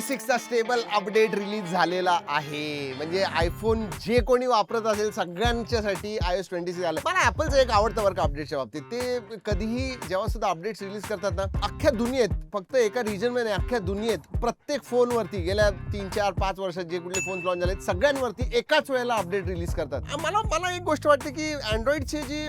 सिक्सचा stable update release झालेला आहे. म्हणजे आयफोन जे कोणी वापरत असेल सगळ्यांच्यासाठी आय एस ट्वेंटी सिक्स आलं. मला ऍपलचं एक आवडतं बरं का अपडेटच्या बाबतीत. ते कधीही जेव्हा सुद्धा अपडेट्स रिलीज करतात ना अख्ख्या दुनियेत फक्त एका रिजनमध्ये नाही, अख्ख्या दुनियेत प्रत्येक फोनवरती गेल्या तीन चार पाच वर्षात जे कुठले फोन लॉन्च झाले सगळ्यांवरती एकाच वेळेला अपडेट रिलीज करतात. मला मला एक गोष्ट वाटते की अँड्रॉइडचे जे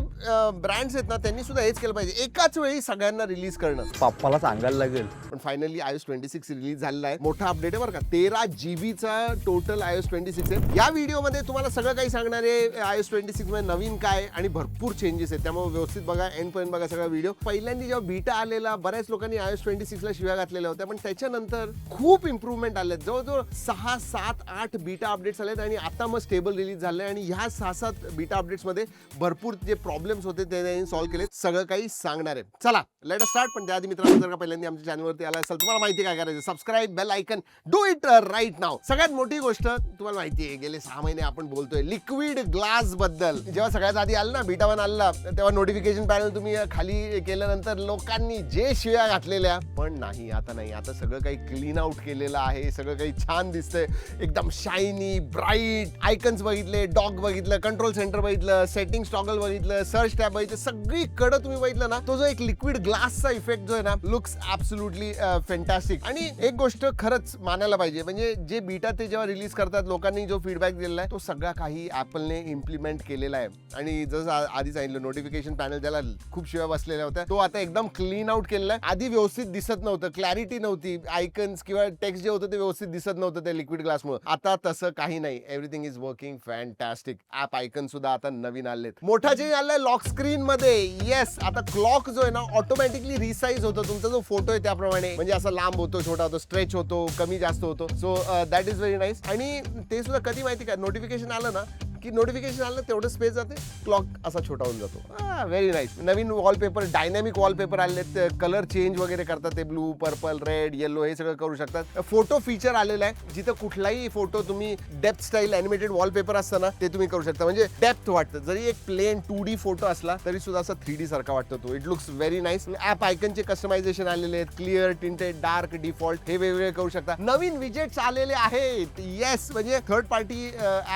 ब्रँड्स आहेत ना त्यांनी सुद्धा हेच केलं पाहिजे. एकाच वेळी सगळ्यांना रिलीज करणं. पप्पाला सांगायला लागेल. पण finally I S twenty six release झालेला आहे. मोठा अपडेट आहे बरं का. तेरा जी बीचा total I S twenty six आहे. या व्हिडिओमध्ये तुम्हाला सगळं काही सांगणार आहे. आय एस ट्वेंटी सिक्समध्ये नवीन काय आणि भरपूर चेंजेस आहेत. त्यामुळे व्यवस्थित बघा एंड पर्यंत बघा सगळा व्हिडिओ पहिल्यांदा जेव्हा बीटा आलेला बऱ्याच लोकांनी आय एस ट्वेंटी सिक्सला शिव्या घातलेल्या होत्या. पण त्याच्यानंतर खूप इम्प्रूव्हमेंट आले जवळजवळ सहा सात आठ बीटा अपडेट्स आलेत आणि आता मग स्टेबल रिलीज झाले आणि ह्या सहा सात बीटा अपडेट्समध्ये भरपूर जे प्रॉब्लेम्स होते ते त्यांनी सॉल्व्ह केले सगळं काही सांगणार आहे चला लेट स्टार्ट पण त्याआधी मित्रांनो जर का पहिल्यांदा आमच्या चॅनलवरती आला असेल तुम्हाला माहिती काय करायचं. Subscribe bell can do it right नाव सगळ्यात मोठी गोष्ट तुम्हाला माहिती आहे गेले सहा महिने आपण बोलतोय लिक्विड ग्लासबद्दल. जेव्हा सगळ्यात आधी आलं ना बीटा वन आला तेव्हा नोटिफिकेशन पॅनल तुम्ही खाली केल्यानंतर लोकांनी जे शिव्या घातलेल्या पण नाही आता नाही. आता सगळं काही क्लीन आउट केलेलं आहे सगळं काही छान दिसतंय. एकदम शायनी ब्राईट आयकन्स बघितले डॉग बघितलं कंट्रोल सेंटर बघितलं सेटिंग टॉगल बघितलं सर्च टॅब बघितलं सगळीकडे तुम्ही बघितलं ना तो जो एक लिक्विड ग्लासचा इफेक्ट जो आहे ना लुक्स ऍब्सोल्युटली फॅन्टॅस्टिक आणि एक गोष्ट खरंच मानायला पाहिजे. म्हणजे जे बीटा ते जेव्हा रिलीज करतात लोकांनी जो फीडबॅक दिलेला आहे तो सगळा काही ऍपलने इम्प्लिमेंट केलेला आहे. आणि जसं आधी सांगितलं नोटिफिकेशन पॅनल ज्याला खूप शिवाय बसलेल्या होत्या तो आता एकदम क्लीन आउट केलेला आहे. आधी व्यवस्थित दिसत नव्हतं क्लॅरिटी नव्हती. आयकन्स किंवा टेक्स्ट जे होतं ते व्यवस्थित दिसत नव्हतं त्या लिक्विड ग्लासमुळे आता तसं काही नाही. Everything is working fantastic app icon सुद्धा आता नवीन आलेत. मोठा चेंज आलाय लॉक स्क्रीन मध्ये. येस आता क्लॉक जो आहे ना ऑटोमॅटिकली रिसाईज होतो. तुमचा जो फोटो आहे त्याप्रमाणे. म्हणजे असा लांब होतो छोटा होतो स्ट्रेच होतो. कमी जास्त होतो. So that is very nice आणि ते सुद्धा कधी माहिती का? नोटिफिकेशन आलं ना की नोटिफिकेशन आलं तेवढं स्पेस जाते. क्लॉक असा छोटा होऊन जातो. व्हेरी नाईस नवीन वॉलपेपर डायनॅमिक वॉलपेपर आले कलर चेंज वगैरे करतात ते ब्लू पर्पल रेड येलो हे सगळं करू शकतात. फोटो फीचर आलेलं आहे जिथं कुठलाही फोटो तुम्ही डेप्थ स्टाईल अॅनिमेटेड वॉलपेपर असतं ना ते तुम्ही करू शकता. म्हणजे डेप्थ वाटतं. जरी एक प्लेन टू डी फोटो असला तरी सुद्धा असा थ्री डी सारखा वाटतो तो. It looks very nice app आयकनचे customisation आलेले आहेत. क्लिअर टिंटेड डार्क डिफॉल्ट हे वेगवेगळे करू शकता. नवीन विजेट्स आलेले आहेत. येस म्हणजे थर्ड पार्टी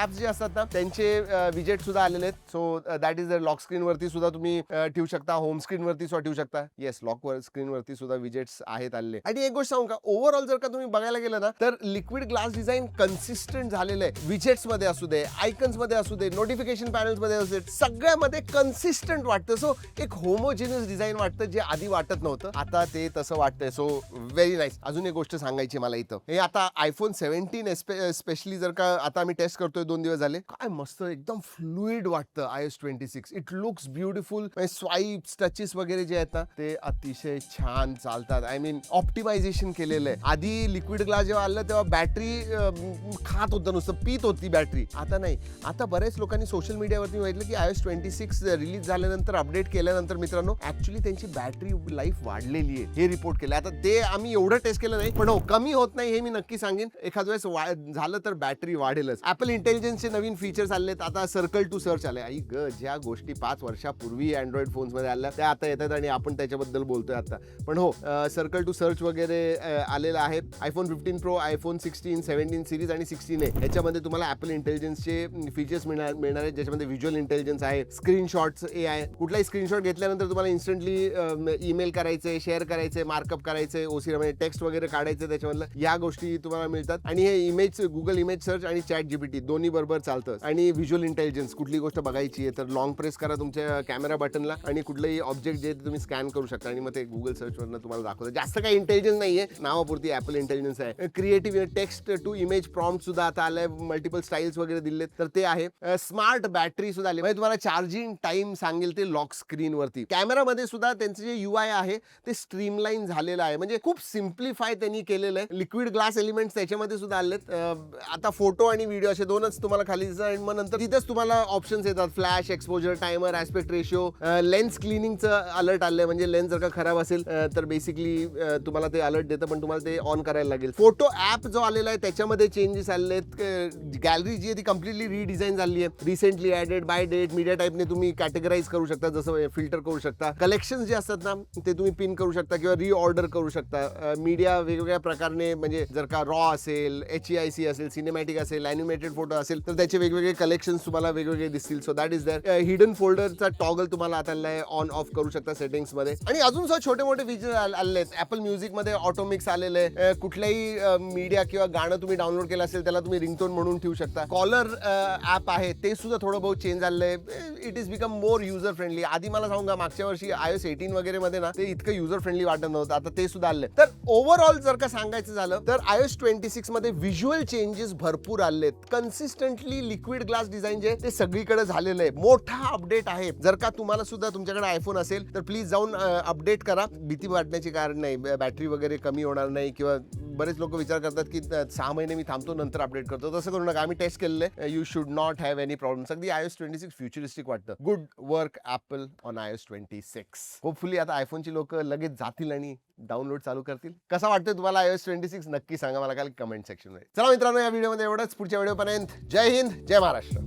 ऍप्स जे असतात ना त्यांचे विजेट सुद्धा आलेले आहेत. So that is the lock स्क्रीनवरती सुद्धा तुम्ही ठेवू शकता. होम स्क्रीनवरती सुद्धा ठेवू शकता. येस लॉक स्क्रीनवरती सुद्धा विजेट्स आहेत आलेले. आणि एक गोष्ट सांगू का? ओव्हरऑल जर का तुम्ही बघायला गेलं ना तर लिक्विड ग्लास डिझाईन कन्सिस्टंट झालेलं आहे. विजेट्समध्ये असू दे आयकन्समध्ये असू दे नोटिफिकेशन पॅनल्समध्ये असू दे सगळ्यामध्ये कन्सिस्टंट वाटतं. सो एक होमोजिनियस डिझाईन वाटतं जे आधी वाटत नव्हतं. आता ते तसं वाटतंय. सो व्हेरी नाईस अजून एक गोष्ट सांगायची मला इथं. हे आता आयफोन सेव्हन्टीन स्पेशली जर का आता आम्ही टेस्ट करतोय दोन दिवस झाले. काय मस्त एकदम फ्लुईड वाटतं I S twenty six it looks beautiful swipes touches वगैरे जे आहेत ना ते अतिशय छान चालतात. आय मीन ऑप्टिमायझेशन केलेलं आहे. आधी लिक्विड ग्लास जेव्हा आलं तेव्हा बॅटरी खात होतं नुसतं पीत होती बॅटरी आता नाही. आता बऱ्याच लोकांनी सोशल मीडियावरती बघितलं की I S twenty six release झाल्यानंतर अपडेट केल्यानंतर मित्रांनो ऍक्च्युली त्यांची बॅटरी लाईफ वाढलेली आहे. हे रिपोर्ट केलं. आता ते आम्ही एवढं टेस्ट केलं नाही पण हो कमी होत नाही हे मी नक्की सांगेन. एखाद वेळेस वा- झालं तर बॅटरी वाढेलच. ऍपल इंटेलिजन्सचे नवीन फीचर्स आलेत आता सर्कल टू सर्च आले आई ग ज्या गोष्टी पाच वर्षापूर्वी अँड्रॉइड फोन्समध्ये आल्या त्या आता येतात आणि आपण त्याच्याबद्दल बोलतोय आता. पण हो सर्कल टू सर्च वगैरे आलेलं आहे. IPhone fifteen pro iPhone sixteen seventeen series आणि सिक्स्टीन आहे याच्यामध्ये तुम्हाला ऍपल इंटेलिजन्सचे फीचर्स मिळणार मिळणार आहेत ज्याच्यामध्ये व्हिज्युअल इंटेलिजन्स आहे स्क्रीनशॉट्स ए आहे कुठलाही स्क्रीनशॉट घेतल्यानंतर तुम्हाला इन्स्टंटली ईमेल करायचे शेअर करायचे मार्कअप करायचे ओसी म्हणजे टेक्स्ट वगैरे काढायचे त्याच्यामधलं. या गोष्टी तुम्हाला मिळतात. आणि हे इमेज गुगल इमेज सर्च आणि चॅट जीपीटी दोन्ही बरोबर चालतं. आणि व्हिज्युअल इंटेलिजन्स कुठली गोष्ट बघायची आहे तर लॉंग प्रेस करा तुमच्या कॅमेरा बटनला आणि कुठलंही ऑब्जेक्ट जे तुम्ही स्कॅन करू शकता. आणि मग ते गुगल सर्चवरनं तुम्हाला दाखवतं. जास्त काही इंटेलिजन्स नाही आहे नावापुरती ॲपल इंटेलिजन्स आहे. Creative text to image prompt सुद्धा आता आलाय. मल्टिपल स्टाईल्स वगैरे दिलेत. तर ते आहे. स्मार्ट बॅटरी सुद्धा आली. म्हणजे तुम्हाला चार्जिंग टाइम सांगेल ते लॉक स्क्रीनवरती कॅमेरामध्ये सुद्धा त्यांचं जे यू आय आहे ते स्ट्रीमलाईन झालेलं आहे. म्हणजे खूप सिम्प्लिफाय त्यांनी केलेलं आहे. लिक्विड ग्लास एलिमेंट्स त्याच्यामध्ये सुद्धा आलेत. आता फोटो आणि व्हिडिओ असे दोनच तुम्हाला खाली दिसतात. आणि मग नंतर तिथेच तुम्हाला ऑप्शन्स येतात. Flash exposure timer aspect ratio lens क्लिनिंगचं alert आलंय. म्हणजे लेन्स जर का खराब असेल तर बेसिकली तुम्हाला ते अलर्ट देतं पण तुम्हाला ते ऑन करायला लागेल. फोटो ऍप जो आलेला आहे त्याच्यामध्ये चेंजेस आलेले आहेत गॅलरी जी आहे ती कम्प्लिटली रिडिझाईन झाली आहे. Recently added by date media टाईपने तुम्ही कॅटेगराईज करू शकता जसं फिल्टर करू शकता. कलेक्शन जे असतात ना ते तुम्ही पिन करू शकता किंवा रिऑर्डर करू शकता. मीडिया वेगवेगळ्या प्रकारने म्हणजे जर का रॉ असेल एच ई आय सी असेल सिनेमॅटिक असेल अॅनिमेटेड फोटो असेल तर त्याचे वेगवेगळे कलेक्शन तुम्हाला वेगवेगळे दिसतील. So that is that hidden फोल्डरचा toggle तुम्हाला आता ऑन ऑफ करू शकता सेटिंग्समध्ये. आणि अजून सुद्धा छोटे मोठे फीचर आले आहेत ऍपल म्युझिकमध्ये ऑटोमिक्स आलेले आहे. कुठल्याही मीडिया किंवा गाणं तुम्ही डाउनलोड केलं असेल त्याला तुम्ही रिंगटोन म्हणून ठेवू शकता. कॉलर ऍप आहे. ते सुद्धा थोडं बहुत चेंज झालेलं आहे it is become more user friendly आधी मला सांगू का मागच्या वर्षी आय एस एटीन वगैरे मध्ये ना ते इतकं युजर फ्रेंडली वाटत नव्हतं. आता ते सुद्धा आले तर ओव्हरऑल जर का सांगायचं झालं तर आय एस ट्वेंटी सिक्समध्ये व्हिज्युअल चेंजेस भरपूर आलेत. कन्सिस्टंटली लिक्विड ग्लास डिझाईन जे ते सगळीकडे झालेलं आहे. मोठा अपडेट आहे. जर का तुम्हाला सुद्धा तुमच्याकडे आयफोन असेल तर प्लीज जाऊन अपडेट करा. भीती वाटण्याची कारण नाही. बॅटरी वगैरे कमी होणार नाही किंवा बरेच लोक विचार करतात की सहा महिने मी थांबतो नंतर अपडेट करतो. तसं करू नका. आम्ही टेस्ट केलेले you should not have any problem अगदी I S twenty six futuristic वाटतं. Good work Apple on I S twenty six hopefully आता आयफोनची लोक लगेच जातील आणि डाउनलोड चालू करतील. कसा वाटतं तुम्हाला आय एस ट्वेंटी सिक्स नक्की सांगा मला काल कमेंट सेक्शनमध्ये चला मित्रांनो या व्हिडिओमध्ये एवढंच. पुढच्या व्हिडिओपर्यंत जय हिंद जय महाराष्ट्र.